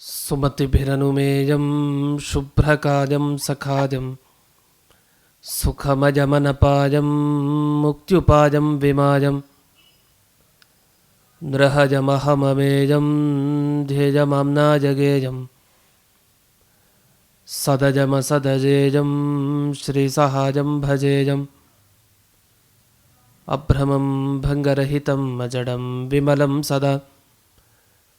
सुमतिभिरनुमेयं शुभ्रकार्यं सखाद्यं सुखमजमनपायं मुक्त्युपायं विमायं नृहजमहममेयं ध्येयमाम्नाजगेयं, सदजमसदजेयं श्रीसहायं भजेयम् अभ्रमं भङ्गरहितम् अजडं विमलं सदा।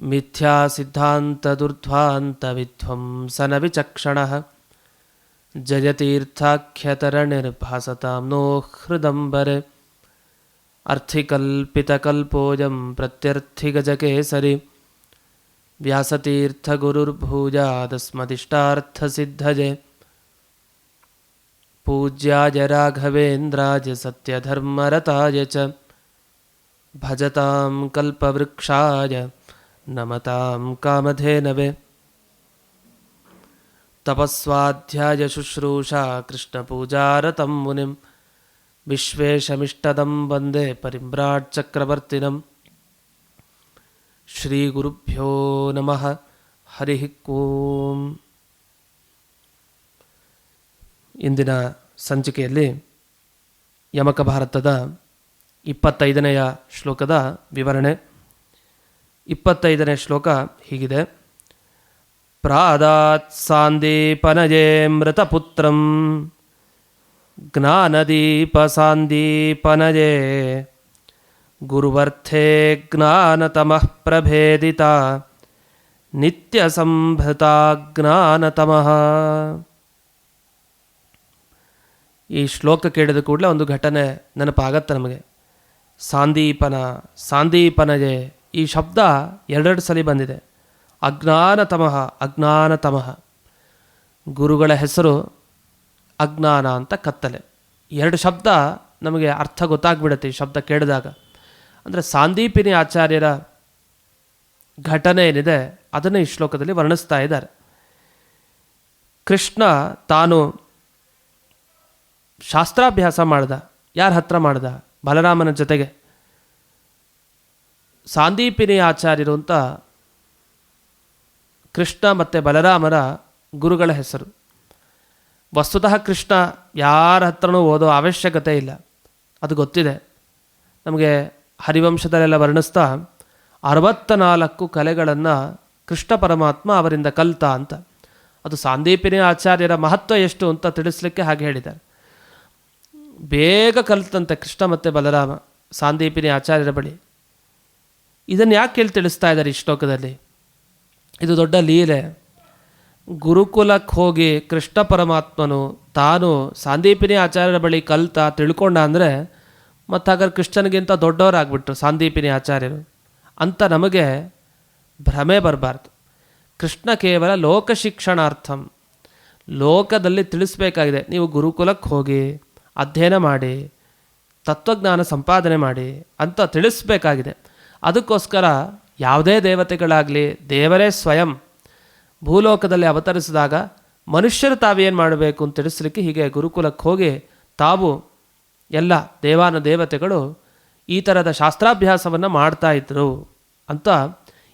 मिथ्यासिद्धान्तदुर्ध्वान्तविध्वंसनविचक्षणः जयतीर्थाख्यतरणिर्भासतां नो हृदम्बरे। अर्थिकल्पितकल्पोऽयं प्रत्यर्थिगजकेसरि। व्यासतीर्थगुरुर्भूयादस्मदिष्टार्थसिद्धये पूज्याय राघवेन्द्राय सत्यधर्मरताय च। भजतां कल्पवृक्षाय ನಮತಾಂ ಕಾಮಧೇನವೆ ತಪಸ್ವಾಧ್ಯಾಯಶುಶ್ರೂಷಾ ಕೃಷ್ಣಪೂಜಾರತಂ ಮುನಿಂ ವಿಶ್ವೇಶಮಿಷ್ಟದಂ ವಂದೇ ಪರಿಮ್ರಾಟ್ಚಕ್ರವರ್ತಿನಂ ಶ್ರೀಗುರುಭ್ಯೋ ನಮಃ ಹರಿ ಓಂ ಇಂದಿನ ಸಂಚಿಕೆಯಲ್ಲಿ ಯಮಕ ಭಾರತದ ಇಪ್ಪತ್ತೈದನೆಯ ಶ್ಲೋಕದ ವಿವರಣೆ. ಇಪ್ಪತ್ತೈದನೇ ಶ್ಲೋಕ ಹೀಗಿದೆ. ಪ್ರಾದಾತ್ ಸಾಂದೀಪನಜೇ ಮೃತಪುತ್ರಂ ಜ್ಞಾನದೀಪ ಸಾಂದೀಪನಜೇ ಗುರುವರ್ಥೇ ಜ್ಞಾನತಮಃ ಪ್ರಭೇದಿತ. ನಿತ್ಯ ಸಂಭೃತ ಜ್ಞಾನತಮಃ. ಈ ಶ್ಲೋಕ ಕೇಳಿದ ಕೂಡಲೇ ಒಂದು ಘಟನೆ ನೆನಪಾಗತ್ತೆ ನಮಗೆ. ಸಾಂದೀಪನ ಸಾಂದೀಪನಜೆ ಈ ಶಬ್ದ ಎರಡೆರಡು ಸಲ ಬಂದಿದೆ. ಅಜ್ಞಾನತಮಃ ಅಜ್ಞಾನತಮಃ ಗುರುಗಳ ಹೆಸರು ಅಜ್ಞಾನ ಅಂತ ಕತ್ತಲೆ. ಎರಡು ಶಬ್ದ ನಮಗೆ ಅರ್ಥ ಗೊತ್ತಾಗ್ಬಿಡುತ್ತೆ ಈ ಶಬ್ದ ಕೇಳಿದಾಗ. ಅಂದರೆ ಸಾಂದೀಪಿನಿ ಆಚಾರ್ಯರ ಘಟನೆ ಏನಿದೆ, ಅದನ್ನು ಈ ಶ್ಲೋಕದಲ್ಲಿ ವರ್ಣಿಸ್ತಾ ಇದ್ದಾರೆ. ಕೃಷ್ಣ ತಾನು ಶಾಸ್ತ್ರಾಭ್ಯಾಸ ಮಾಡ್ದ. ಯಾರ ಹತ್ರ ಮಾಡ್ದ? ಬಲರಾಮನ ಜೊತೆಗೆ. ಸಾಂದೀಪಿನಿ ಆಚಾರ್ಯರು ಅಂತ ಕೃಷ್ಣ ಮತ್ತು ಬಲರಾಮರ ಗುರುಗಳ ಹೆಸರು. ವಸ್ತುತಃ ಕೃಷ್ಣ ಯಾರ ಹತ್ರನೂ ಓದೋ ಅವಶ್ಯಕತೆ ಇಲ್ಲ. ಅದು ಗೊತ್ತಿದೆ. ನಮಗೆ ಹರಿವಂಶದಲ್ಲೆಲ್ಲ ವರ್ಣಿಸ್ತಾ ಅರವತ್ತ ನಾಲ್ಕು ಕಲೆಗಳನ್ನು ಕೃಷ್ಣ ಪರಮಾತ್ಮ ಅವರಿಂದ ಕಲ್ತ ಅಂತ. ಅದು ಸಾಂದೀಪಿನಿ ಆಚಾರ್ಯರ ಮಹತ್ವ ಎಷ್ಟು ಅಂತ ತಿಳಿಸ್ಲಿಕ್ಕೆ ಹಾಗೆ ಹೇಳಿದ್ದಾರೆ. ಬೇಗ ಕಲ್ತಂತೆ ಕೃಷ್ಣ ಮತ್ತು ಬಲರಾಮ ಸಾಂದೀಪಿನಿ ಆಚಾರ್ಯರ ಬಳಿ. ಇದನ್ನು ಯಾಕೆ ಹೇಳಿ ತಿಳಿಸ್ತಾ ಇದ್ದಾರೆ ಈ ಶ್ಲೋಕದಲ್ಲಿ? ಇದು ದೊಡ್ಡ ಲೀಲೆ. ಗುರುಕುಲಕ್ಕೆ ಹೋಗಿ ಕೃಷ್ಣ ಪರಮಾತ್ಮನು ತಾನು ಸಾಂದೀಪಿನಿ ಆಚಾರ್ಯರ ಬಳಿ ಕಲ್ತ ತಿಳ್ಕೊಂಡ ಅಂದರೆ ಮತ್ತು ಹಾಗಾದ್ರೆ ಕೃಷ್ಣನಿಗಿಂತ ದೊಡ್ಡವರಾಗ್ಬಿಟ್ರು ಸಾಂದೀಪಿನಿ ಆಚಾರ್ಯರು. ಅಂತ ನಮಗೆ ಭ್ರಮೆ ಬರಬಾರ್ದು. ಕೃಷ್ಣ ಕೇವಲ ಲೋಕ ಶಿಕ್ಷಣಾರ್ಥಂ. ಲೋಕದಲ್ಲಿ ತಿಳಿಸ್ಬೇಕಾಗಿದೆ, ನೀವು ಗುರುಕುಲಕ್ಕೆ ಹೋಗಿ ಅಧ್ಯಯನ ಮಾಡಿ, ತತ್ವಜ್ಞಾನ ಸಂಪಾದನೆ ಮಾಡಿ ಅಂತ ತಿಳಿಸ್ಬೇಕಾಗಿದೆ. ಅದಕ್ಕೋಸ್ಕರ ಯಾವುದೇ ದೇವತೆಗಳಾಗಲಿ ದೇವರೇ ಸ್ವಯಂ ಭೂಲೋಕದಲ್ಲಿ ಅವತರಿಸಿದಾಗ ಮನುಷ್ಯರು ತಾವೇನು ಮಾಡಬೇಕು ಅಂತ ತಿಳಿಸ್ಲಿಕ್ಕೆ ಹೀಗೆ ಗುರುಕುಲಕ್ಕೆ ಹೋಗಿ ತಾವು ಎಲ್ಲ ದೇವಾನ ದೇವತೆಗಳು ಈ ಥರದ ಶಾಸ್ತ್ರಾಭ್ಯಾಸವನ್ನು ಮಾಡ್ತಾ ಇದ್ರು ಅಂತ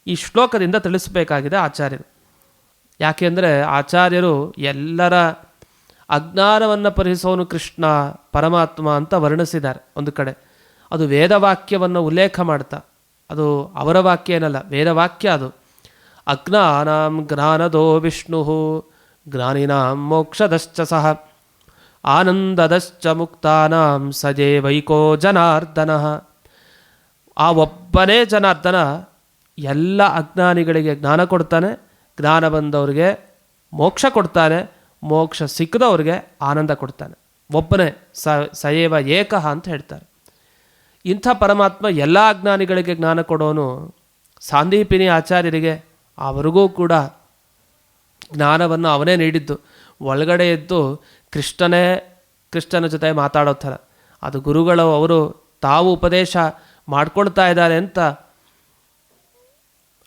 ಈ ಶ್ಲೋಕದಿಂದ ತಿಳಿಸಬೇಕಾಗಿದೆ ಆಚಾರ್ಯರು. ಯಾಕೆಂದರೆ ಆಚಾರ್ಯರು ಎಲ್ಲರ ಅಜ್ಞಾನವನ್ನು ಪರಿಸೋನು ಕೃಷ್ಣ, ಪರಮಾತ್ಮ ಅಂತ ವರ್ಣಿಸಿದ್ದಾರೆ ಒಂದು ಕಡೆ. ಅದು ವೇದವಾಕ್ಯವನ್ನು ಉಲ್ಲೇಖ ಮಾಡ್ತಾ. ಅದು ಅವರ ವಾಕ್ಯ ಏನಲ್ಲ ವೇದವಾಕ್ಯ ಅದು. ಅಜ್ಞಾನಾಂ ಜ್ಞಾನದೋ ವಿಷ್ಣು, ಜ್ಞಾನಿನಾಂ ಮೋಕ್ಷದಶ್ಚ ಸಹ. ಆನಂದದಶ್ಚ ಮುಕ್ತಾನಾಂ ಸಜೇ ವೈಕೋ ಜನಾರ್ದನ. ಆ ಒಬ್ಬನೇ ಜನಾರ್ದನ ಎಲ್ಲ ಅಜ್ಞಾನಿಗಳಿಗೆ ಜ್ಞಾನ ಕೊಡ್ತಾನೆ, ಜ್ಞಾನ ಬಂದವ್ರಿಗೆ ಮೋಕ್ಷ ಕೊಡ್ತಾನೆ, ಮೋಕ್ಷ ಸಿಕ್ಕದವ್ರಿಗೆ ಆನಂದ ಕೊಡ್ತಾನೆ. ಒಬ್ಬನೇ ಸ, ಸಯೇವ ಏಕಃ ಅಂತ ಹೇಳ್ತಾರೆ. ಇಂಥ ಪರಮಾತ್ಮ ಎಲ್ಲ ಅಜ್ಞಾನಿಗಳಿಗೆ ಜ್ಞಾನ ಕೊಡೋನು ಸಾಂದೀಪಿನಿ ಆಚಾರ್ಯರಿಗೆ ಅವರಿಗೂ ಕೂಡ ಜ್ಞಾನವನ್ನು ಅವನೇ ನೀಡಿದ್ದು. ಒಳಗಡೆ ಎದ್ದು ಕೃಷ್ಣನೇ ಕೃಷ್ಣನ ಜೊತೆ ಮಾತಾಡೋ ಥರ. ಅದು ಗುರುಗಳು ಅವರು ತಾವು ಉಪದೇಶ ಮಾಡ್ಕೊಳ್ತಾ ಇದ್ದಾರೆ ಅಂತ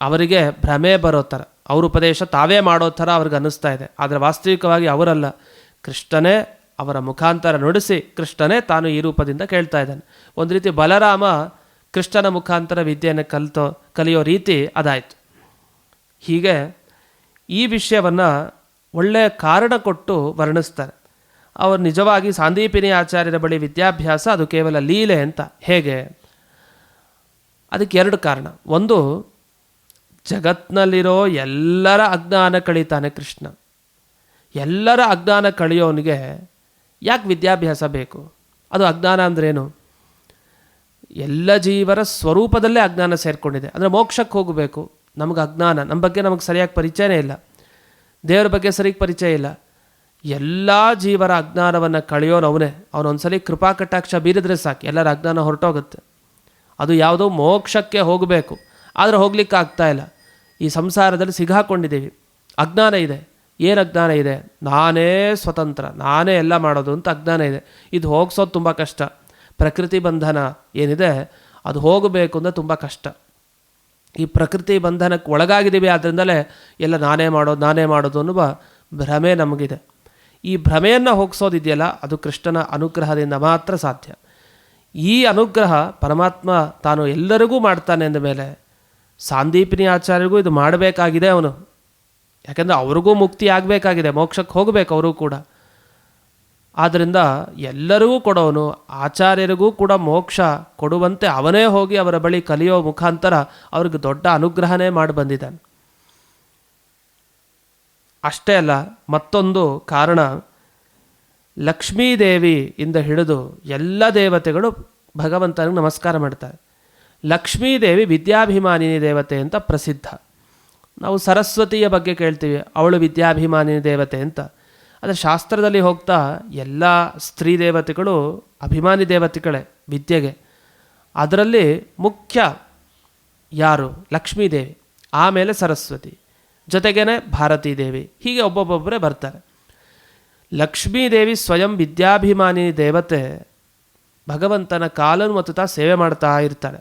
ಅವರಿಗೆ ಭ್ರಮೆ ಬರೋ ಥರ. ಅವ್ರ ಉಪದೇಶ ತಾವೇ ಮಾಡೋ ಥರ ಅವ್ರಿಗೆ ಅನ್ನಿಸ್ತಾ ಇದೆ. ಆದರೆ ವಾಸ್ತವಿಕವಾಗಿ ಅವರಲ್ಲ. ಕೃಷ್ಣನೇ ಅವರ ಮುಖಾಂತರ ನುಡಿಸಿ ಕೃಷ್ಣನೇ ತಾನು ಈ ರೂಪದಿಂದ ಕೇಳ್ತಾ ಇದ್ದಾನೆ. ಒಂದು ರೀತಿ ಬಲರಾಮ ಕೃಷ್ಣನ ಮುಖಾಂತರ ವಿದ್ಯೆಯನ್ನು ಕಲಿತೋ, ಕಲಿಯೋ ರೀತಿ ಅದಾಯಿತು. ಹೀಗೆ ಈ ವಿಷಯವನ್ನು ಒಳ್ಳೆಯ ಕಾರಣ ಕೊಟ್ಟು ವರ್ಣಿಸ್ತಾರೆ. ಅವರು ನಿಜವಾಗಿ ಸಾಂದೀಪಿನಿ ಆಚಾರ್ಯರ ಬಳಿ ವಿದ್ಯಾಭ್ಯಾಸ ಅದು ಕೇವಲ ಲೀಲೆ ಅಂತ. ಹೇಗೆ? ಅದಕ್ಕೆ ಎರಡು ಕಾರಣ. ಒಂದು, ಜಗತ್ನಲ್ಲಿರೋ ಎಲ್ಲರ ಅಜ್ಞಾನ ಕಳೀತಾನೆ ಕೃಷ್ಣ. ಎಲ್ಲರ ಅಜ್ಞಾನ ಕಳೆಯೋನಿಗೆ ಯಾಕೆ ವಿದ್ಯಾಭ್ಯಾಸ ಬೇಕು? ಅದು ಅಜ್ಞಾನ ಅಂದ್ರೇನು? ಎಲ್ಲ ಜೀವರ ಸ್ವರೂಪದಲ್ಲೇ ಅಜ್ಞಾನ ಸೇರಿಕೊಂಡಿದೆ. ಅಂದರೆ ಮೋಕ್ಷಕ್ಕೆ ಹೋಗಬೇಕು. ನಮಗೆ ಅಜ್ಞಾನ. ನಮ್ಮ ಬಗ್ಗೆ ನಮಗೆ ಸರಿಯಾಗಿ ಪರಿಚಯನೇ ಇಲ್ಲ. ದೇವರ ಬಗ್ಗೆ ಸರಿಯಾಗಿ ಪರಿಚಯ ಇಲ್ಲ. ಎಲ್ಲ ಜೀವರ ಅಜ್ಞಾನವನ್ನು ಕಳೆಯೋನು ಅವನೇ. ಅವನೊಂದ್ಸಲಿ ಕೃಪಾ ಕಟಾಕ್ಷ ಬೀರಿದ್ರೆ ಸಾಕು. ಎಲ್ಲರ ಅಜ್ಞಾನ ಹೊರಟೋಗುತ್ತೆ. ಅದು ಯಾವುದೋ ಮೋಕ್ಷಕ್ಕೆ ಹೋಗಬೇಕು. ಆದರೆ ಹೋಗ್ಲಿಕ್ಕೆ ಆಗ್ತಾ ಇಲ್ಲ. ಈ ಸಂಸಾರದಲ್ಲಿ ಸಿಗಾಕೊಂಡಿದ್ದೀವಿ ಅಜ್ಞಾನ ಇದೆ. ಏನು ಅಜ್ಞಾನ ಇದೆ? ನಾನೇ ಸ್ವತಂತ್ರ, ನಾನೇ ಎಲ್ಲ ಮಾಡೋದು ಅಂತ ಅಜ್ಞಾನ ಇದೆ. ಇದು ಹೋಗ್ಸೋದು ತುಂಬ ಕಷ್ಟ. ಪ್ರಕೃತಿ ಬಂಧನ ಏನಿದೆ, ಅದು ಹೋಗಬೇಕು ಅಂದರೆ ತುಂಬ ಕಷ್ಟ. ಈ ಪ್ರಕೃತಿ ಬಂಧನಕ್ಕೆ ಒಳಗಾಗಿದ್ದೀವಿ ಆದ್ದರಿಂದಲೇ ಎಲ್ಲ ನಾನೇ ಮಾಡೋದು ನಾನೇ ಮಾಡೋದು ಅನ್ನುವ ಭ್ರಮೆ ನಮಗಿದೆ. ಈ ಭ್ರಮೆಯನ್ನು ಹೋಗಿಸೋದಿದೆಯಲ್ಲ, ಅದು ಕೃಷ್ಣನ ಅನುಗ್ರಹದಿಂದ ಮಾತ್ರ ಸಾಧ್ಯ. ಈ ಅನುಗ್ರಹ ಪರಮಾತ್ಮ ತಾನು ಎಲ್ಲರಿಗೂ ಮಾಡ್ತಾನೆ ಅಂದ ಮೇಲೆ, ಸಾಂದೀಪಿನಿ ಆಚಾರ್ಯರಿಗೂ ಇದು ಮಾಡಬೇಕಾಗಿದೆ ಅವನು. ಯಾಕೆಂದರೆ ಅವ್ರಿಗೂ ಮುಕ್ತಿ ಆಗಬೇಕಾಗಿದೆ, ಮೋಕ್ಷಕ್ಕೆ ಹೋಗಬೇಕು ಅವರು ಕೂಡ. ಆದ್ದರಿಂದ ಎಲ್ಲರಿಗೂ ಕೊಡೋನು, ಆಚಾರ್ಯರಿಗೂ ಕೂಡ ಮೋಕ್ಷ ಕೊಡುವಂತೆ ಅವನೇ ಹೋಗಿ ಅವರ ಬಳಿ ಕಲಿಯೋ ಮುಖಾಂತರ ಅವ್ರಿಗೆ ದೊಡ್ಡ ಅನುಗ್ರಹನೇ ಮಾಡಿ ಬಂದಿದ್ದಾನೆ. ಅಷ್ಟೇ ಅಲ್ಲ, ಮತ್ತೊಂದು ಕಾರಣ, ಲಕ್ಷ್ಮೀದೇವಿ ಇಂದ ಹಿಡಿದು ಎಲ್ಲ ದೇವತೆಗಳು ಭಗವಂತನಿಗೆ ನಮಸ್ಕಾರ ಮಾಡ್ತಾರೆ. ಲಕ್ಷ್ಮೀದೇವಿ ವಿದ್ಯಾಭಿಮಾನಿನಿ ದೇವತೆ ಅಂತ ಪ್ರಸಿದ್ಧ. ನಾವು ಸರಸ್ವತಿಯ ಬಗ್ಗೆ ಕೇಳ್ತೀವಿ, ಅವಳು ವಿದ್ಯಾಭಿಮಾನಿ ದೇವತೆ ಅಂತ. ಆದರೆ ಶಾಸ್ತ್ರದಲ್ಲಿ ಹೋಗ್ತಾ ಎಲ್ಲ ಸ್ತ್ರೀ ದೇವತೆಗಳು ಅಭಿಮಾನಿ ದೇವತೆಗಳೇ ವಿದ್ಯೆಗೆ. ಅದರಲ್ಲಿ ಮುಖ್ಯ ಯಾರು? ಲಕ್ಷ್ಮೀದೇವಿ, ಆಮೇಲೆ ಸರಸ್ವತಿ, ಜೊತೆಗೇನೆ ಭಾರತೀ ದೇವಿ ಹೀಗೆ ಒಬ್ಬೊಬ್ಬೊಬ್ಬರೇ ಬರ್ತಾರೆ. ಲಕ್ಷ್ಮೀದೇವಿ ಸ್ವಯಂ ವಿದ್ಯಾಭಿಮಾನಿ ದೇವತೆ, ಭಗವಂತನ ಕಾಲನ್ನು ಮತ್ತು ತಾ ಸೇವೆ ಮಾಡ್ತಾ ಇರ್ತಾಳೆ.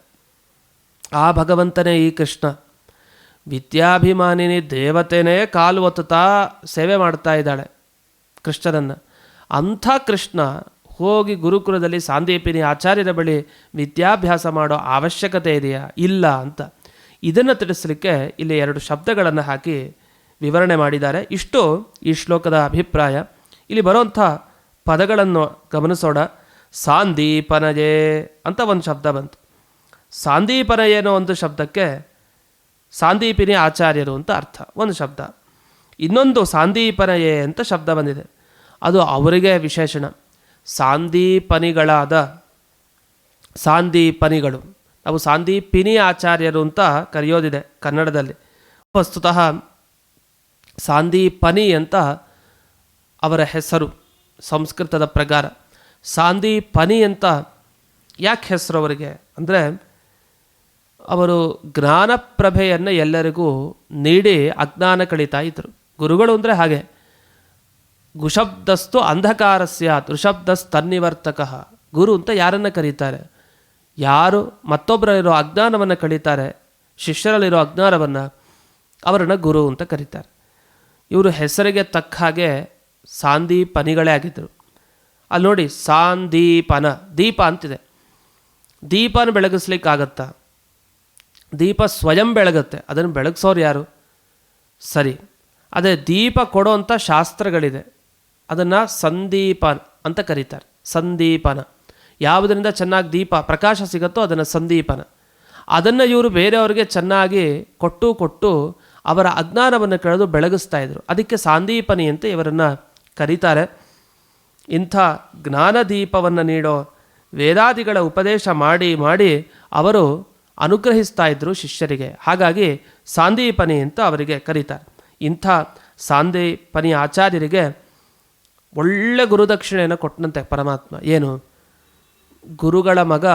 ಆ ಭಗವಂತನೇ ಈ ಕೃಷ್ಣ. ವಿದ್ಯಾಭಿಮಾನಿನಿ ದೇವತೆನೇ ಕಾಲು ಒತ್ತುತ್ತಾ ಸೇವೆ ಮಾಡ್ತಾ ಇದ್ದಾಳೆ ಕೃಷ್ಣನನ್ನು. ಅಂಥ ಕೃಷ್ಣ ಹೋಗಿ ಗುರುಕುಲದಲ್ಲಿ ಸಾಂದೀಪಿನಿ ಆಚಾರ್ಯರ ಬಳಿ ವಿದ್ಯಾಭ್ಯಾಸ ಮಾಡೋ ಅವಶ್ಯಕತೆ ಇದೆಯಾ? ಇಲ್ಲ ಅಂತ. ಇದನ್ನು ತಿಳಿಸಲಿಕ್ಕೆ ಇಲ್ಲಿ ಎರಡು ಶಬ್ದಗಳನ್ನು ಹಾಕಿ ವಿವರಣೆ ಮಾಡಿದ್ದಾರೆ. ಇಷ್ಟು ಈ ಶ್ಲೋಕದ ಅಭಿಪ್ರಾಯ. ಇಲ್ಲಿ ಬರೋಂಥ ಪದಗಳನ್ನು ಗಮನಿಸೋಣ. ಸಾಂದೀಪನಯೇ ಅಂತ ಒಂದು ಶಬ್ದ ಬಂತು. ಸಾಂದೀಪನಯೇನೋ ಒಂದು ಶಬ್ದಕ್ಕೆ ಸಾಂದೀಪಿನಿ ಆಚಾರ್ಯರು ಅಂತ ಅರ್ಥ. ಒಂದು ಶಬ್ದ. ಇನ್ನೊಂದು ಸಾಂದೀಪನಯೇ ಅಂತ ಶಬ್ದ ಬಂದಿದೆ. ಅದು ಅವರಿಗೆ ವಿಶೇಷಣ. ಸಾಂದೀಪನಿಗಳಾದ ಸಾಂದೀಪನಿಗಳು. ನಾವು ಸಾಂದೀಪಿನಿ ಆಚಾರ್ಯರು ಅಂತ ಕರೆಯೋದಿದೆ ಕನ್ನಡದಲ್ಲಿ. ವಸ್ತುತಃ ಸಾಂದೀಪನಿ ಅಂತ ಅವರ ಹೆಸರು, ಸಂಸ್ಕೃತದ ಪ್ರಕಾರ. ಸಾಂದೀಪನಿ ಅಂತ ಯಾಕೆ ಹೆಸರು ಅವರಿಗೆ? ಅಂದರೆ ಅವರು ಜ್ಞಾನಪ್ರಭೆಯನ್ನು ಎಲ್ಲರಿಗೂ ನೀಡಿ ಅಜ್ಞಾನ ಕಳೀತಾ ಇದ್ದರು ಗುರುಗಳು ಅಂದರೆ ಹಾಗೆ. ಗುಷಬ್ದಸ್ತು ಅಂಧಕಾರಸ್ಯ ಋಷಬ್ದಸ್ತನ್ನಿವರ್ತಕ ಗುರು ಅಂತ ಯಾರನ್ನು ಕರೀತಾರೆ? ಯಾರು ಮತ್ತೊಬ್ಬರಲ್ಲಿರೋ ಅಜ್ಞಾನವನ್ನು ಕಳೀತಾರೆ? ಶಿಷ್ಯರಲ್ಲಿರೋ ಅಜ್ಞಾನವನ್ನು ಅವರನ್ನು ಗುರು ಅಂತ ಕರೀತಾರೆ. ಇವರು ಹೆಸರಿಗೆ ತಕ್ಕ ಹಾಗೆ ಸಾಂದೀಪನಿಗಳೇ ಆಗಿದ್ದರು ಅಲ್ಲಿ ನೋಡಿ ಸಾಂದೀಪನ, ದೀಪ ಅಂತಿದೆ. ದೀಪನ ಬೆಳಗಿಸ್ಲಿಕ್ಕಾಗತ್ತಾ? ದೀಪ ಸ್ವಯಂ ಬೆಳಗುತ್ತೆ. ಅದನ್ನು ಬೆಳಗಿಸೋರು ಯಾರು? ಸರಿ. ಅದೇ ದೀಪ ಕೊಡೋಂಥ ಶಾಸ್ತ್ರಗಳಿದೆ. ಅದನ್ನು ಸಂದೀಪನ್ ಅಂತ ಕರೀತಾರೆ. ಸಂದೀಪನ. ಯಾವುದರಿಂದ ಚೆನ್ನಾಗಿ ದೀಪ, ಪ್ರಕಾಶ ಸಿಗುತ್ತೋ ಅದನ್ನು ಸಂದೀಪನ. ಅದನ್ನು ಇವರು ಬೇರೆಯವರಿಗೆ ಚೆನ್ನಾಗಿ ಕೊಟ್ಟು ಕೊಟ್ಟು ಅವರ ಅಜ್ಞಾನವನ್ನು ಕಳೆದು ಬೆಳಗಿಸ್ತಾ ಇದ್ರು. ಅದಕ್ಕೆ ಸಾಂದೀಪನಿ ಅಂತ ಇವರನ್ನು ಕರೀತಾರೆ. ಇಂಥ ಜ್ಞಾನದೀಪವನ್ನು ನೀಡೋ ವೇದಾದಿಗಳ ಉಪದೇಶ ಮಾಡಿ ಮಾಡಿ ಅವರು ಅನುಗ್ರಹಿಸ್ತಾ ಇದ್ದರು ಶಿಷ್ಯರಿಗೆ. ಹಾಗಾಗಿ ಸಾಂದೀಪನಿ ಅಂತ ಅವರಿಗೆ ಕರೀತಾರೆ. ಇಂಥ ಸಾಂದೀಪನಿ ಆಚಾರ್ಯರಿಗೆ ಒಳ್ಳೆ ಗುರುದಕ್ಷಿಣೆಯನ್ನು ಕೊಟ್ಟನಂತೆ ಪರಮಾತ್ಮ. ಏನು? ಗುರುಗಳ ಮಗ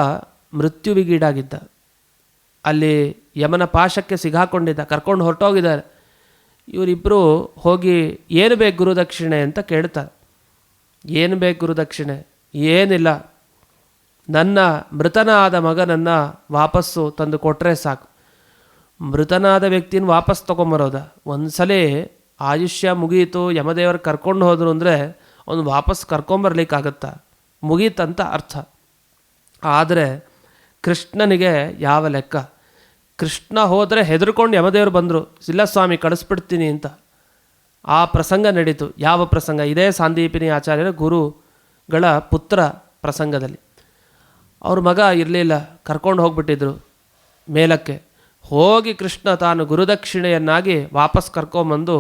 ಮೃತ್ಯುವಿಗೀಡಾಗಿದ್ದ ಅಲ್ಲಿ ಯಮನ ಪಾಶಕ್ಕೆ ಸಿಗಾಕೊಂಡಿದ್ದ, ಕರ್ಕೊಂಡು ಹೊರಟೋಗಿದ್ದಾರೆ. ಇವರಿಬ್ಬರು ಹೋಗಿ ಏನು ಬೇಕು ಗುರುದಕ್ಷಿಣೆ ಅಂತ ಕೇಳ್ತಾರೆ. ಏನು ಬೇಕು ಗುರುದಕ್ಷಿಣೆ? ಏನಿಲ್ಲ. ನನ್ನ ಮೃತನಾದ ಮಗನನ್ನು ವಾಪಸ್ಸು ತಂದು ಕೊಟ್ಟರೆ ಸಾಕು. ಮೃತನಾದ ವ್ಯಕ್ತಿನ ವಾಪಸ್ ತೊಗೊಂಬರೋದ. ಸಲ ಆಯುಷ್ಯ ಮುಗೀತು, ಯಮದೇವರು ಕರ್ಕೊಂಡು ಹೋದರು ಅಂದರೆ ಅವನು ವಾಪಸ್ ಕರ್ಕೊಂಬರ್ಲಿಕ್ಕಾಗತ್ತಾ. ಮುಗೀತಂತ ಅರ್ಥ. ಆದರೆ ಕೃಷ್ಣನಿಗೆ ಯಾವ ಲೆಕ್ಕ? ಕೃಷ್ಣ ಹೋದರೆ ಹೆದರ್ಕೊಂಡು ಯಮದೇವರು ಬಂದರು, ಇಲ್ಲ ಸ್ವಾಮಿ, ಕಳಿಸ್ಬಿಡ್ತೀನಿ ಅಂತ. ಆ ಪ್ರಸಂಗ ನಡೀತು. ಯಾವ ಪ್ರಸಂಗ? ಇದೇ ಸಾಂದೀಪಿನಿ ಆಚಾರ್ಯರ ಗುರುಗಳ ಪುತ್ರ ಪ್ರಸಂಗದಲ್ಲಿ. ಅವ್ರ ಮಗ ಇರಲಿಲ್ಲ, ಕರ್ಕೊಂಡು ಹೋಗ್ಬಿಟ್ಟಿದ್ರು ಮೇಲಕ್ಕೆ. ಹೋಗಿ ಕೃಷ್ಣ ತಾನು ಗುರುದಕ್ಷಿಣೆಯನ್ನಾಗಿ ವಾಪಸ್ ಕರ್ಕೊಂಬಂದು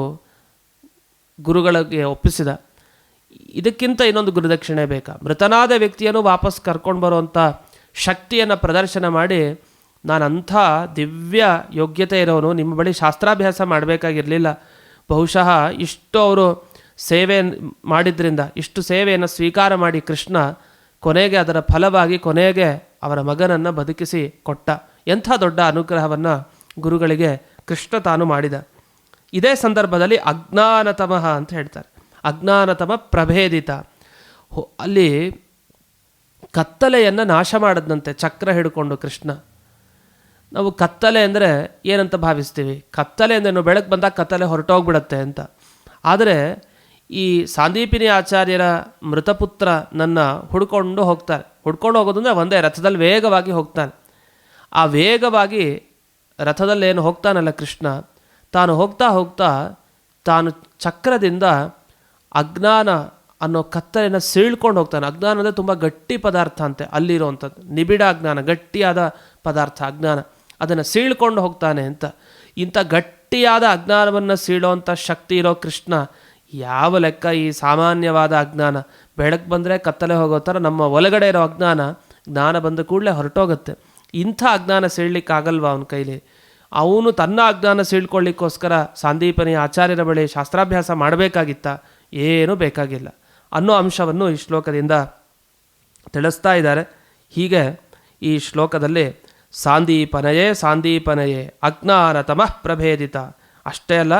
ಗುರುಗಳಿಗೆ ಒಪ್ಪಿಸಿದ. ಇದಕ್ಕಿಂತ ಇನ್ನೊಂದು ಗುರುದಕ್ಷಿಣೆ ಬೇಕಾ? ಮೃತನಾದ ವ್ಯಕ್ತಿಯನ್ನು ವಾಪಸ್ ಕರ್ಕೊಂಡು ಬರುವಂಥ ಶಕ್ತಿಯನ್ನು ಪ್ರದರ್ಶನ ಮಾಡಿ ನಾನು ಅಂಥ ದಿವ್ಯ ಯೋಗ್ಯತೆ ಇರೋನು, ನಿಮ್ಮ ಬಳಿ ಶಾಸ್ತ್ರಾಭ್ಯಾಸ ಮಾಡಬೇಕಾಗಿರಲಿಲ್ಲ. ಬಹುಶಃ ಇಷ್ಟು ಅವರು ಸೇವೆ ಮಾಡಿದ್ರಿಂದ, ಇಷ್ಟು ಸೇವೆಯನ್ನು ಸ್ವೀಕಾರ ಮಾಡಿ ಕೃಷ್ಣ ಕೊನೆಗೆ ಅದರ ಫಲವಾಗಿ ಕೊನೆಗೆ ಅವರ ಮಗನನ್ನು ಬದುಕಿಸಿ ಕೊಟ್ಟ ಎಂಥ ದೊಡ್ಡ ಅನುಗ್ರಹವನ್ನು ಗುರುಗಳಿಗೆ ಕೃಷ್ಣ ತಾನು ಮಾಡಿದ. ಇದೇ ಸಂದರ್ಭದಲ್ಲಿ ಅಜ್ಞಾನತಮಃ ಅಂತ ಹೇಳ್ತಾರೆ. ಅಜ್ಞಾನತಮ ಪ್ರಭೇದಿತ. ಅಲ್ಲಿ ಕತ್ತಲೆಯನ್ನು ನಾಶ ಮಾಡದಂತೆ ಚಕ್ರ ಹಿಡ್ಕೊಂಡು ಕೃಷ್ಣ. ನಾವು ಕತ್ತಲೆ ಅಂದರೆ ಏನಂತ ಭಾವಿಸ್ತೀವಿ? ಕತ್ತಲೆ ಅಂದರೆ ಬೆಳಕು ಬಂದಾಗ ಕತ್ತಲೆ ಹೊರಟೋಗ್ಬಿಡತ್ತೆ ಅಂತ. ಆದರೆ ಈ ಸಾಂದೀಪಿನಿ ಆಚಾರ್ಯರ ಮೃತಪುತ್ರ ನನ್ನ ಹುಡ್ಕೊಂಡು ಹೋಗ್ತಾರೆ ಹುಡ್ಕೊಂಡು ಹೋಗೋದು ಅಂದರೆ ಒಂದೇ, ರಥದಲ್ಲಿ ವೇಗವಾಗಿ ಹೋಗ್ತಾನೆ. ಆ ವೇಗವಾಗಿ ರಥದಲ್ಲಿ ಏನು ಹೋಗ್ತಾನಲ್ಲ ಕೃಷ್ಣ? ತಾನು ಹೋಗ್ತಾ ಹೋಗ್ತಾ ತಾನು ಚಕ್ರದಿಂದ ಅಜ್ಞಾನ ಅನ್ನೋ ಕತ್ತಲೆಯನ್ನು ಸೀಳ್ಕೊಂಡು ಹೋಗ್ತಾನೆ. ಅಜ್ಞಾನ ಅಂದರೆ ತುಂಬ ಗಟ್ಟಿ ಪದಾರ್ಥ ಅಂತೆ, ಅಲ್ಲಿರುವಂಥದ್ದು. ನಿಬಿಡ ಅಜ್ಞಾನ, ಗಟ್ಟಿಯಾದ ಪದಾರ್ಥ ಅಜ್ಞಾನ. ಅದನ್ನು ಸೀಳ್ಕೊಂಡು ಹೋಗ್ತಾನೆ ಅಂತ. ಇಂಥ ಗಟ್ಟಿಯಾದ ಅಜ್ಞಾನವನ್ನು ಸೀಳೋವಂಥ ಶಕ್ತಿ ಇರೋ ಕೃಷ್ಣ ಯಾವ ಲೆಕ್ಕ ಈ ಸಾಮಾನ್ಯವಾದ ಅಜ್ಞಾನ? ಬೆಳಕು ಬಂದರೆ ಕತ್ತಲೆ ಹೋಗೋ ಥರ ನಮ್ಮ ಒಳಗಡೆ ಇರೋ ಅಜ್ಞಾನ ಜ್ಞಾನ ಬಂದ ಕೂಡಲೇ ಹೊರಟೋಗುತ್ತೆ. ಇಂಥ ಅಜ್ಞಾನ ಸೀಳ್ಲಿಕ್ಕಾಗಲ್ವಾ ಅವನ ಕೈಲಿ? ಅವನು ತನ್ನ ಅಜ್ಞಾನ ಸೀಳ್ಕೊಳ್ಳಿಕ್ಕೋಸ್ಕರ ಸಾಂದೀಪನಿ ಆಚಾರ್ಯರ ಬಳಿ ಶಾಸ್ತ್ರಾಭ್ಯಾಸ ಮಾಡಬೇಕಾಗಿತ್ತ? ಏನೂ ಬೇಕಾಗಿಲ್ಲ. ಅನ್ನೋ ಅಂಶವನ್ನು ಈ ಶ್ಲೋಕದಿಂದ ತಿಳಿಸ್ತಾ ಇದ್ದಾರೆ. ಹೀಗೆ ಈ ಶ್ಲೋಕದಲ್ಲಿ ಸಾಂದೀಪನಯೇ ಸಾಂದೀಪನಯೇ ಅಜ್ಞಾನತಮಃ ಪ್ರಭೇದಿತ. ಅಷ್ಟೇ ಅಲ್ಲ,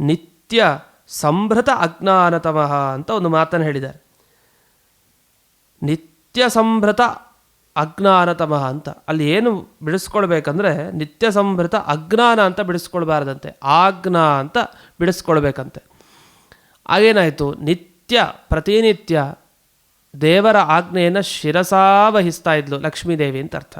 ನಿತ್ಯ ಸಂಭೃತ ಅಜ್ಞಾನತಮಃ ಅಂತ ಒಂದು ಮಾತನ್ನು ಹೇಳಿದ್ದಾರೆ. ನಿತ್ಯ ಸಂಭೃತ ಅಜ್ಞಾನತಮಃ ಅಂತ. ಅಲ್ಲಿ ಏನು ಬಿಡಿಸ್ಕೊಳ್ಬೇಕಂದ್ರೆ ನಿತ್ಯ ಸಂಭೃತ ಅಜ್ಞಾನ ಅಂತ ಬಿಡಿಸ್ಕೊಳ್ಬಾರ್ದಂತೆ. ಆಜ್ಞಾ ಅಂತ ಬಿಡಿಸ್ಕೊಳ್ಬೇಕಂತೆ. ಆಗೇನಾಯಿತು ನಿತ್ಯ ಪ್ರತಿನಿತ್ಯ ದೇವರ ಆಜ್ಞೆಯನ್ನು ಶಿರಸಾ ವಹಿಸ್ತಾ ಇದ್ಲು ಲಕ್ಷ್ಮೀದೇವಿ ಅಂತ ಅರ್ಥ.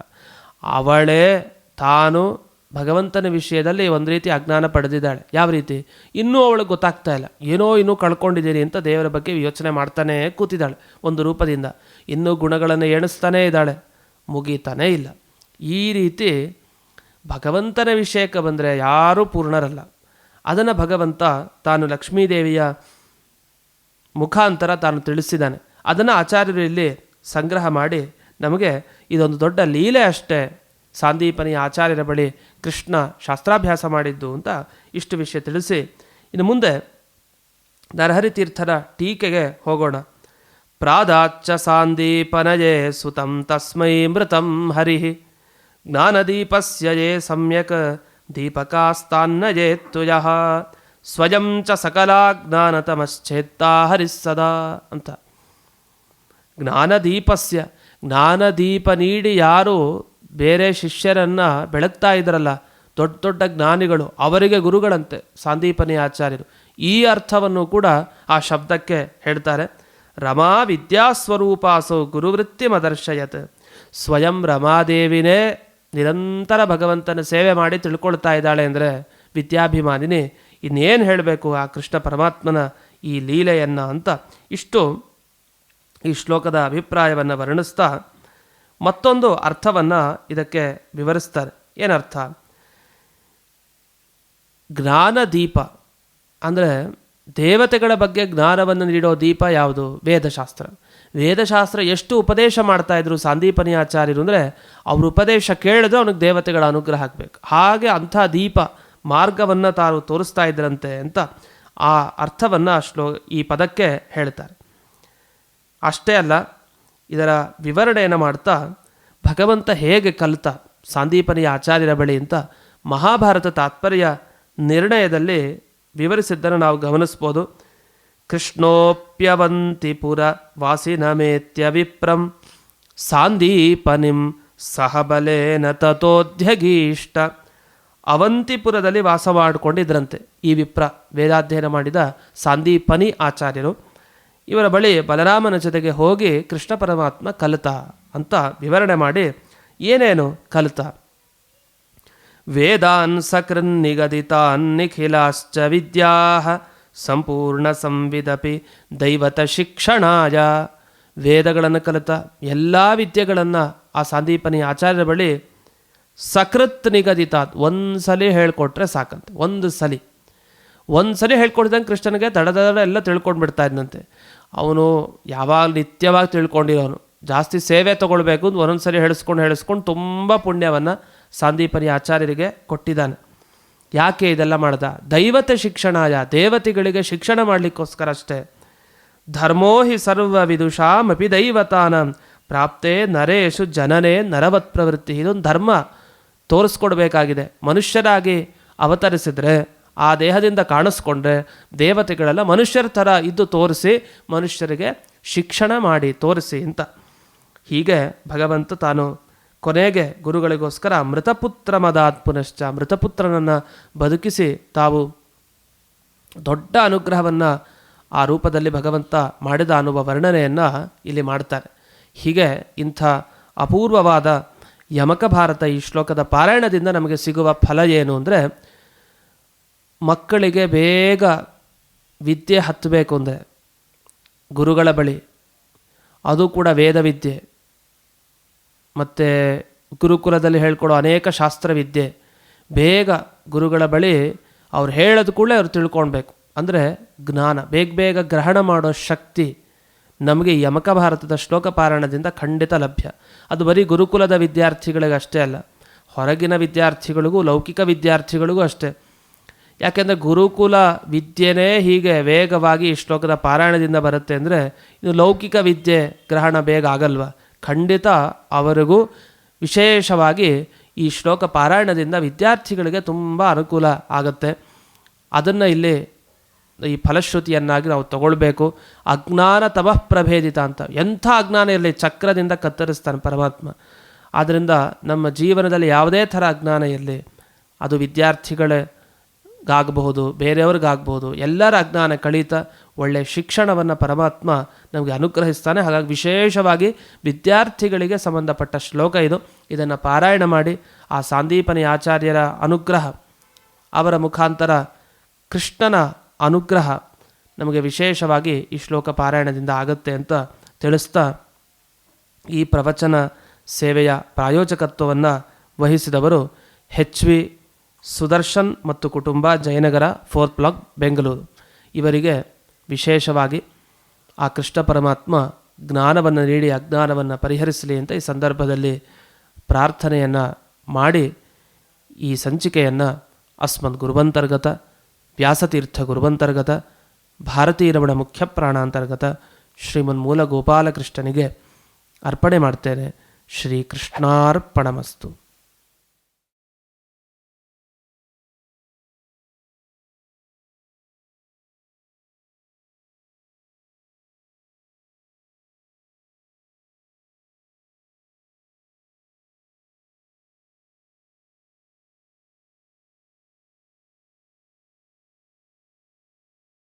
ಅವಳೇ ತಾನು ಭಗವಂತನ ವಿಷಯದಲ್ಲಿ ಒಂದು ರೀತಿ ಅಜ್ಞಾನ ಪಡೆದಿದ್ದಾಳೆ. ಯಾವ ರೀತಿ? ಇನ್ನೂ ಅವಳಿಗೆ ಗೊತ್ತಾಗ್ತಾ ಇಲ್ಲ. ಏನೋ ಇನ್ನೂ ಕಳ್ಕೊಂಡಿದ್ದೀರಿ ಅಂತ ದೇವರ ಬಗ್ಗೆ ಯೋಚನೆ ಮಾಡ್ತಾನೇ ಕೂತಿದ್ದಾಳೆ ಒಂದು ರೂಪದಿಂದ. ಇನ್ನೂ ಗುಣಗಳನ್ನು ಎಣಿಸ್ತಾನೇ ಇದ್ದಾಳೆ. ಮುಗೀತಾನೇ ಇಲ್ಲ. ಈ ರೀತಿ ಭಗವಂತನ ವಿಷಯಕ್ಕೆ ಬಂದರೆ ಯಾರೂ ಪೂರ್ಣರಲ್ಲ. ಅದನ್ನು ಭಗವಂತ ತಾನು ಲಕ್ಷ್ಮೀದೇವಿಯ ಮುಖಾಂತರ ತಾನು ತಿಳಿಸಿದ್ದಾನೆ. ಅದನ್ನು ಆಚಾರ್ಯರು ಇಲ್ಲಿ ಸಂಗ್ರಹ ಮಾಡಿ ನಮಗೆ ಇದೊಂದು ದೊಡ್ಡ ಲೀಲೆ ಅಷ್ಟೇ. ಸಾಂದೀಪನಿ ಆಚಾರ್ಯರ ಬಳಿ ಕೃಷ್ಣ ಶಾಸ್ತ್ರಾಭ್ಯಾಸ ಮಾಡಿದ್ದು ಅಂತ ಇಷ್ಟು ವಿಷಯ ತಿಳಿಸಿ. ಇನ್ನು ಮುಂದೆ ನರಹರಿ ತೀರ್ಥರ ಟೀಕೆಗೆ ಹೋಗೋಣ. ಪ್ರಾದಾಚ ಸಾಂದೀಪನಯೇ ಸುತಂ ತಸ್ಮೈ ಮೃತಂ ಹರಿ. ಜ್ಞಾನದೀಪಸ್ಯ ಸಮ್ಯಕ್ ದೀಪಕಾಸ್ತಾನ್ನಯೇತ್ತು ಯಹ ಸ್ವಯಂ ಚ ಸಕಲಾ ಜ್ಞಾನತಮಶ್ಚೇತ್ತಾ ಸದಾ ಅಂತ. ಜ್ಞಾನದೀಪಸ್ಯ, ಜ್ಞಾನದೀಪ ನೀಡಿ ಯಾರು ಬೇರೆ ಶಿಷ್ಯರನ್ನು ಬೆಳಗ್ತಾ ಇದ್ರಲ್ಲ, ದೊಡ್ಡ ದೊಡ್ಡ ಜ್ಞಾನಿಗಳು, ಅವರಿಗೆ ಗುರುಗಳಂತೆ ಸಾಂದೀಪನಿ ಆಚಾರ್ಯರು. ಈ ಅರ್ಥವನ್ನು ಕೂಡ ಆ ಶಬ್ದಕ್ಕೆ ಹೇಳ್ತಾರೆ. ರಮಾ ವಿದ್ಯಾಸ್ವರೂಪಾಸೋ ಗುರುವೃತ್ತಿ ಮದರ್ಶಯತ್. ಸ್ವಯಂ ರಮಾದೇವಿನೇ ನಿರಂತರ ಭಗವಂತನ ಸೇವೆ ಮಾಡಿ ತಿಳ್ಕೊಳ್ತಾ ಇದ್ದಾಳೆ ಅಂದರೆ ವಿದ್ಯಾಭಿಮಾನಿನಿ, ಇನ್ನೇನು ಹೇಳಬೇಕು ಆ ಕೃಷ್ಣ ಪರಮಾತ್ಮನ ಈ ಲೀಲೆಯನ್ನು ಅಂತ. ಇಷ್ಟು ಈ ಶ್ಲೋಕದ ಅಭಿಪ್ರಾಯವನ್ನು ವರ್ಣಿಸ್ತಾ ಮತ್ತೊಂದು ಅರ್ಥವನ್ನು ಇದಕ್ಕೆ ವಿವರಿಸ್ತಾರೆ. ಏನರ್ಥ? ಜ್ಞಾನದೀಪ. ಅಂದರೆ ದೇವತೆಗಳ ಬಗ್ಗೆ ಜ್ಞಾನವನ್ನು ನೀಡೋ ದೀಪ ಯಾವುದು? ವೇದಶಾಸ್ತ್ರ. ವೇದಶಾಸ್ತ್ರ ಎಷ್ಟು ಉಪದೇಶ ಮಾಡ್ತಾ ಇದ್ರು ಸಾಂದೀಪನಿ ಆಚಾರ್ಯರು ಅಂದರೆ ಅವ್ರ ಉಪದೇಶ ಕೇಳಿದ್ರೆ ಅವನಿಗೆ ದೇವತೆಗಳ ಅನುಗ್ರಹ ಆಗಬೇಕು. ಹಾಗೆ ಅಂಥ ದೀಪ ಮಾರ್ಗವನ್ನು ತಾವು ತೋರಿಸ್ತಾ ಇದ್ರಂತೆ ಅಂತ ಆ ಅರ್ಥವನ್ನು ಶ್ಲೋ ಈ ಪದಕ್ಕೆ ಹೇಳ್ತಾರೆ. ಅಷ್ಟೇ ಅಲ್ಲ ಇದರ ವಿವರಣೆಯನ್ನು ಮಾಡ್ತಾ ಭಗವಂತ ಹೇಗೆ ಕಲಿತ ಸಾಂದೀಪನಿಯ ಆಚಾರ್ಯರ ಬಳಿ ಅಂತ ಮಹಾಭಾರತ ತಾತ್ಪರ್ಯ ನಿರ್ಣಯದಲ್ಲಿ ವಿವರಿಸಿದ್ದನ್ನು ನಾವು ಗಮನಿಸ್ಬೋದು. ಕೃಷ್ಣೋಪ್ಯವಂತಿಪುರ ವಾಸಿನಮೇತ್ಯ ವಿಪ್ರಂ ಸಾಂದೀಪನಿಂ ಸಹಬಲೇನ ತಥೋಧ್ಯಗೀಷ್ಟ. ಅವಂತಿಪುರದಲ್ಲಿ ವಾಸ ಮಾಡಿಕೊಂಡಿದ್ರಂತೆ ಈ ವಿಪ್ರ ವೇದಾಧ್ಯಯನ ಮಾಡಿದ ಸಾಂದೀಪನಿ ಆಚಾರ್ಯರು. ಇವರ ಬಳಿ ಬಲರಾಮನ ಜೊತೆಗೆ ಹೋಗಿ ಕೃಷ್ಣ ಪರಮಾತ್ಮ ಕಲಿತ ಅಂತ ವಿವರಣೆ ಮಾಡಿ ಏನೇನು ಕಲಿತ? ವೇದಾನ್ ಸಕೃನ್ ನಿಗದಿತಾನ್ ನಿಖಿಲಾಶ್ಚ ವಿದ್ಯಾ ಸಂಪೂರ್ಣ ಸಂವಿದಪಿ ದೈವತ ಶಿಕ್ಷಣಾಯ. ವೇದಗಳನ್ನು ಕಲಿತ. ಎಲ್ಲ ವಿದ್ಯೆಗಳನ್ನು ಆ ಸಂದೀಪನಿ ಆಚಾರ್ಯರ ಬಳಿ ಸಕೃತ್ ನಿಗದಿತಾತ್. ಒಂದು ಸಲ ಹೇಳ್ಕೊಟ್ರೆ ಸಾಕಂತೆ. ಒಂದು ಸಲಿ ಒಂದು ಸಲ ಹೇಳ್ಕೊಡ್ದಂಗೆ ಕೃಷ್ಣನಿಗೆ ದಡ ಎಲ್ಲ ತಿಳ್ಕೊಂಡು ಬಿಡ್ತಾ ಇದ್ದಂತೆ ಅವನು ಯಾವಾಗ ನಿತ್ಯವಾಗಿ ತಿಳ್ಕೊಂಡಿರೋನು. ಜಾಸ್ತಿ ಸೇವೆ ತೊಗೊಳ್ಬೇಕು ಅಂತ ಒಂದೊಂದು ಸರಿ ಹೇಳಿಸ್ಕೊಂಡು ಹೇಳಿಸ್ಕೊಂಡು ತುಂಬ ಪುಣ್ಯವನ್ನು ಸಾಂದೀಪನಿ ಆಚಾರ್ಯರಿಗೆ ಕೊಟ್ಟಿದ್ದಾನೆ. ಯಾಕೆ ಇದೆಲ್ಲ ಮಾಡ್ದ? ದೈವತೆ ಶಿಕ್ಷಣಾಯ, ದೇವತೆಗಳಿಗೆ ಶಿಕ್ಷಣ ಮಾಡಲಿಕ್ಕೋಸ್ಕರ ಅಷ್ಟೇ. ಧರ್ಮೋ ಹಿ ಸರ್ವ ವಿದುಷಾಮಪಿ ದೈವತಾನ, ಪ್ರಾಪ್ತೇ ನರೇಶು ಜನನೇ ನರವತ್ ಪ್ರವೃತ್ತಿ. ಇದೊಂದು ಧರ್ಮ ತೋರಿಸ್ಕೊಡ್ಬೇಕಾಗಿದೆ. ಮನುಷ್ಯರಾಗಿ ಅವತರಿಸಿದ್ರೆ ಆ ದೇಹದಿಂದ ಕಾಣಿಸ್ಕೊಂಡ್ರೆ ದೇವತೆಗಳೆಲ್ಲ ಮನುಷ್ಯರ ಥರ ಇದ್ದು ತೋರಿಸಿ ಮನುಷ್ಯರಿಗೆ ಶಿಕ್ಷಣ ಮಾಡಿ ತೋರಿಸಿ ಅಂತ. ಹೀಗೆ ಭಗವಂತ ತಾನು ಕೊನೆಗೆ ಗುರುಗಳಿಗೋಸ್ಕರ ಮೃತಪುತ್ರ ಮದಾತ್ ಪುನಶ್ಚ ಮೃತಪುತ್ರನನ್ನು ಬದುಕಿಸಿ ತಾವು ದೊಡ್ಡ ಅನುಗ್ರಹವನ್ನು ಆ ರೂಪದಲ್ಲಿ ಭಗವಂತ ಮಾಡಿದ ಅನ್ನುವ ವರ್ಣನೆಯನ್ನು ಇಲ್ಲಿ ಮಾಡ್ತಾರೆ. ಹೀಗೆ ಇಂಥ ಅಪೂರ್ವವಾದ ಯಮಕ ಭಾರತ ಈ ಶ್ಲೋಕದ ಪಾರಾಯಣದಿಂದ ನಮಗೆ ಸಿಗುವ ಫಲ ಏನು ಅಂದರೆ ಮಕ್ಕಳಿಗೆ ಬೇಗ ವಿದ್ಯೆ ಹತ್ತಬೇಕು ಅಂದರೆ ಗುರುಗಳ ಬಳಿ. ಅದು ಕೂಡ ವೇದವಿದ್ಯೆ ಮತ್ತು ಗುರುಕುಲದಲ್ಲಿ ಹೇಳ್ಕೊಡೋ ಅನೇಕ ಶಾಸ್ತ್ರವಿದ್ಯೆ ಬೇಗ ಗುರುಗಳ ಬಳಿ ಅವ್ರು ಹೇಳೋದು ಕೂಡಲೇ ಅವ್ರು ತಿಳ್ಕೊಳ್ಬೇಕು ಅಂದರೆ ಜ್ಞಾನ. ಬೇಗ ಬೇಗ ಗ್ರಹಣ ಮಾಡೋ ಶಕ್ತಿ ನಮಗೆ ಯಮಕ ಭಾರತದ ಶ್ಲೋಕ ಪಾರಾಯಣದಿಂದ ಖಂಡಿತ ಲಭ್ಯ. ಅದು ಬರೀ ಗುರುಕುಲದ ವಿದ್ಯಾರ್ಥಿಗಳಿಗೆ ಅಷ್ಟೇ ಅಲ್ಲ. ಹೊರಗಿನ ವಿದ್ಯಾರ್ಥಿಗಳಿಗೂ, ಲೌಕಿಕ ವಿದ್ಯಾರ್ಥಿಗಳಿಗೂ ಅಷ್ಟೇ. ಯಾಕೆಂದರೆ ಗುರುಕುಲ ವಿದ್ಯೆನೇ ಹೀಗೆ ವೇಗವಾಗಿ ಈ ಶ್ಲೋಕದ ಪಾರಾಯಣದಿಂದ ಬರುತ್ತೆ ಅಂದರೆ ಇದು ಲೌಕಿಕ ವಿದ್ಯೆ ಗ್ರಹಣ ಬೇಗ ಆಗಲ್ವ? ಖಂಡಿತ ಅವರಿಗೂ ವಿಶೇಷವಾಗಿ ಈ ಶ್ಲೋಕ ಪಾರಾಯಣದಿಂದ ವಿದ್ಯಾರ್ಥಿಗಳಿಗೆ ತುಂಬ ಅನುಕೂಲ ಆಗುತ್ತೆ. ಅದನ್ನು ಇಲ್ಲಿ ಈ ಫಲಶ್ರುತಿಯನ್ನಾಗಿ ನಾವು ತಗೊಳ್ಬೇಕು. ಅಜ್ಞಾನ ತಮಃ ಪ್ರಭೇದಿತ ಅಂತ. ಎಂಥ ಅಜ್ಞಾನ ಇರಲಿ? ಚಕ್ರದಿಂದ ಕತ್ತರಿಸ್ತಾನೆ ಪರಮಾತ್ಮ. ಆದ್ದರಿಂದ ನಮ್ಮ ಜೀವನದಲ್ಲಿ ಯಾವುದೇ ಥರ ಅಜ್ಞಾನ ಇರಲಿ, ಅದು ವಿದ್ಯಾರ್ಥಿಗಳಿಗಾಗಬಹುದು ಬೇರೆಯವ್ರಿಗಾಗಬಹುದು ಎಲ್ಲರ ಅಜ್ಞಾನ ಕಳೀತ ಒಳ್ಳೆಯ ಶಿಕ್ಷಣವನ್ನು ಪರಮಾತ್ಮ ನಮಗೆ ಅನುಗ್ರಹಿಸ್ತಾನೆ. ಹಾಗಾಗಿ ವಿಶೇಷವಾಗಿ ವಿದ್ಯಾರ್ಥಿಗಳಿಗೆ ಸಂಬಂಧಪಟ್ಟ ಶ್ಲೋಕ ಇದು. ಇದನ್ನು ಪಾರಾಯಣ ಮಾಡಿ, ಆ ಸಾಂದೀಪನಿ ಆಚಾರ್ಯರ ಅನುಗ್ರಹ, ಅವರ ಮುಖಾಂತರ ಕೃಷ್ಣನ ಅನುಗ್ರಹ ನಮಗೆ ವಿಶೇಷವಾಗಿ ಈ ಶ್ಲೋಕ ಪಾರಾಯಣದಿಂದ ಆಗುತ್ತೆ ಅಂತ ತಿಳಿಸ್ತಾ ಈ ಪ್ರವಚನ ಸೇವೆಯ ಪ್ರಾಯೋಜಕತ್ವವನ್ನು ವಹಿಸಿದವರು ಹೆಚ್ ವಿ ಸುದರ್ಶನ್ ಮತ್ತು ಕುಟುಂಬ ಜಯನಗರ ಫೋರ್ತ್ ಬ್ಲಾಕ್ ಬೆಂಗಳೂರು. ಇವರಿಗೆ ವಿಶೇಷವಾಗಿ ಆ ಕೃಷ್ಣ ಪರಮಾತ್ಮ ಜ್ಞಾನವನ್ನು ನೀಡಿ ಅಜ್ಞಾನವನ್ನು ಪರಿಹರಿಸಲಿ ಅಂತ ಈ ಸಂದರ್ಭದಲ್ಲಿ ಪ್ರಾರ್ಥನೆಯನ್ನು ಮಾಡಿ ಈ ಸಂಚಿಕೆಯನ್ನು ಅಸ್ಮದ್ ಗುರುವಂತರ್ಗತ, ವ್ಯಾಸತೀರ್ಥ ಗುರುವಂತರ್ಗತ ಭಾರತೀರಮಣ ಮುಖ್ಯ ಪ್ರಾಣಾಂತರ್ಗತ ಶ್ರೀಮನ್ ಮೂಲ ಗೋಪಾಲಕೃಷ್ಣನಿಗೆ ಅರ್ಪಣೆ ಮಾಡ್ತೇನೆ. ಶ್ರೀ ಕೃಷ್ಣಾರ್ಪಣಮಸ್ತು